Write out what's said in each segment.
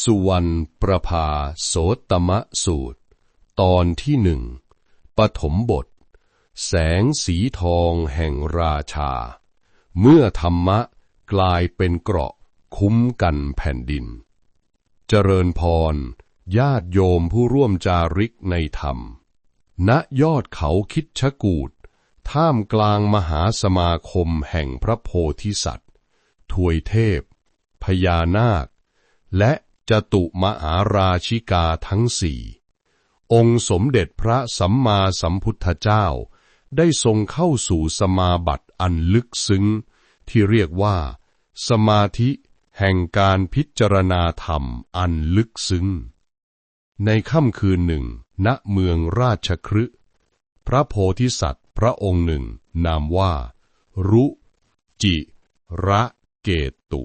สุวรรณประภาโสตมะสูตร ตอนที่หนึ่งปฐมบท แสงสีทองแห่งราชา เมื่อธรรมะกลายเป็นเกราะคุ้มกันแผ่นดิน เจริญพร ญาติโยมผู้ร่วมจาริกในธรรม ณยอดเขาคิดชกูดท่ามกลางมหาสมาคมแห่งพระโพธิสัตว์ถวยเทพ พญานาค และ จตุมหาราชิกาทั้งสี่ องค์สมเด็จพระสัมมาสัมพุทธเจ้า ได้ทรงเข้าสู่สมาบัติอันลึกซึ้ง ที่เรียกว่า สมาธิแห่งการพิจารณาธรรมอันลึกซึ้ง ในค่ำคืนหนึ่ง ณเมืองราชครึพระโพธิสัตว์พระองค์หนึ่ง นามว่า รุ จิ ระเกตุ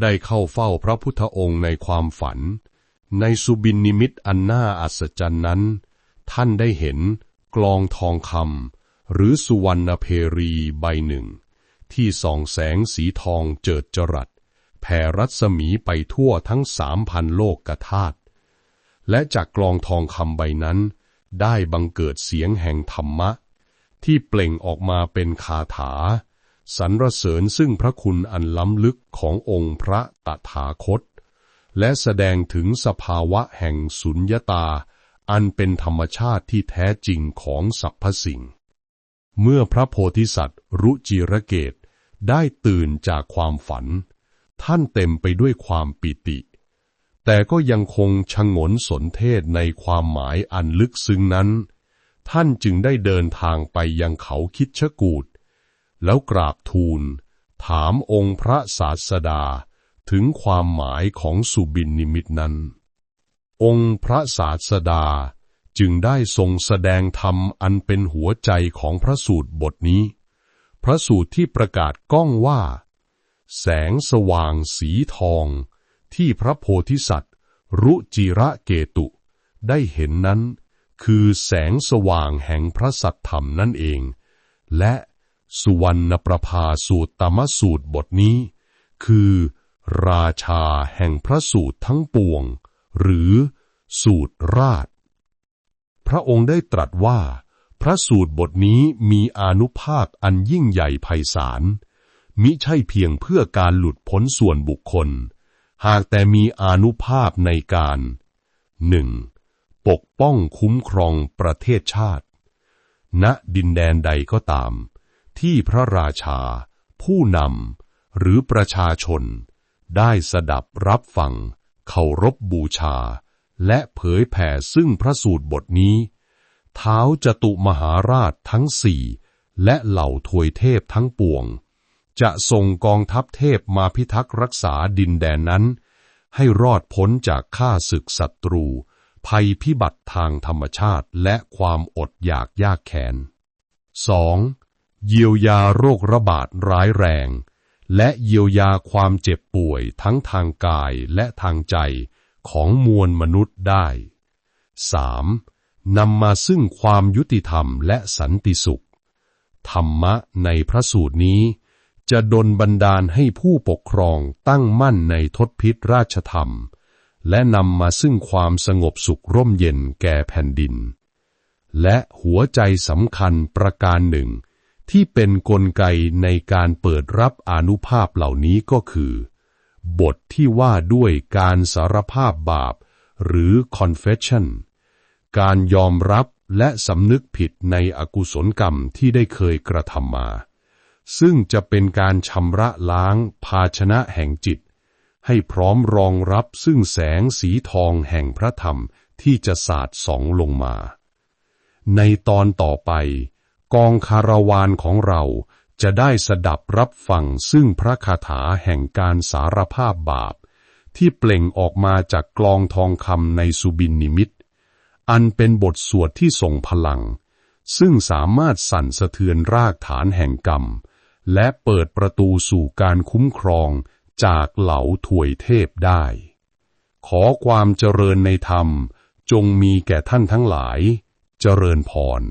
ได้เข้าเฝ้าพระพุทธองค์ในความฝัน ในสุบินนิมิตอันน่าอัศจรรย์นั้น ท่านได้เห็นกลองทองคำหรือสุวรรณเพรีใบหนึ่ง ที่ส่องแสงสีทองเจิดจรัสแผ่รัศมีไปทั่วทั้งสามพันโลกกธาตุและจากกลองทองคำใบนั้น ได้บังเกิดเสียงแห่งธรรมะ ที่เปล่งออกมาเป็นคาถา สรรเสริญซึ่งพระคุณอันล้ำลึกขององค์พระตถาคต และแสดงถึงสภาวะแห่งสุญญตา อันเป็นธรรมชาติที่แท้จริงของสรรพสิ่ง เมื่อพระโพธิสัตว์รุจิระเกตได้ตื่นจากความฝัน ท่านเต็มไปด้วยความปิติ แต่ก็ยังคงชงนสนเทศในความหมายอันลึกซึ้งนั้น ท่านจึงได้เดินทางไปยังเขาคิดชกูด แล้วกราบทูล ถามองค์พระศาสดาถึงความหมายของสุบินนิมิตนั้น องค์พระศาสดาจึงได้ทรงแสดงธรรมอันเป็นหัวใจของพระสูตรบทนี้ พระสูตรที่ประกาศก้องว่า แสงสว่างสีทอง ที่พระโพธิสัตว์ รุจิระเกตุ ได้เห็นนั้น คือแสงสว่างแห่งพระสัตธรรมนั่นเอง และ สุวรรณประภาสูตรตมสูตรบทนี้ คือ ราชาแห่งพระสูตรทั้งปวง หรือ สูตรราช พระองค์ได้ตรัสว่า พระสูตรบทนี้มีอานุภาคอันยิ่งใหญ่ไพศาล มิใช่เพียงเพื่อการหลุดพ้นส่วนบุคคล หากแต่มีอานุภาพในการหนึ่งปกป้องคุ้มครองประเทศชาติ ณดินแดนใดก็ตาม ที่พระราชา ผู้นำหรือประชาชน ได้สดับรับฟังเคารพบูชา และเผยแผ่ซึ่งพระสูตรบทนี้เท้าจตุมหาราชทั้งสี่และเหล่าทวยเทพทั้งปวง จะส่งกองทัพเทพมาพิทักษ์รักษาดินแดนนั้น ให้รอดพ้นจากข้าศึกศัตรู ภัยพิบัติทางธรรมชาติและความอดอยากยากแค้น 2. เยียวยาโรคระบาดร้ายแรง และเยียวยาความเจ็บป่วยทั้งทางกายและทางใจของมวลมนุษย์ได้ 3. นำมาซึ่งความยุติธรรมและสันติสุข ธรรมะในพระสูตรนี้ จะดลบันดาลให้ผู้ปกครองตั้งมั่นในทศพิษราชธรรม และนำมาซึ่งความสงบสุขร่มเย็นแก่แผ่นดิน และหัวใจสำคัญประการหนึ่ง ที่เป็นนกลไกในการเปิดรับอนุภาพเหล่านี้ก็คือ บทที่ว่าด้วยการสารภาพบาป หรือ confession การยอมรับและสำนึกผิดในอกุศลกรรมที่ได้เคยกระทำมา ซึ่งจะเป็นการชำระล้างภาชนะแห่งจิต ให้พร้อมรองรับซึ่งแสงสีทองแห่งพระธรรมที่จะสาดส่องลงมา ในตอนต่อไป กองคาราวานของเราจะได้สดับรับฟังซึ่งพระคาถาแห่งการสารภาพบาป ที่เปล่งออกมาจากกลองทองคำในสุบินนิมิต อันเป็นบทสวดที่ทรงพลัง ซึ่งสามารถสั่นสะเทือนรากฐานแห่งกรรม และเปิดประตูสู่การคุ้มครองจากเหล่าถวยเทพได้ ขอความเจริญในธรรมจงมีแก่ท่านทั้งหลาย เจริญพร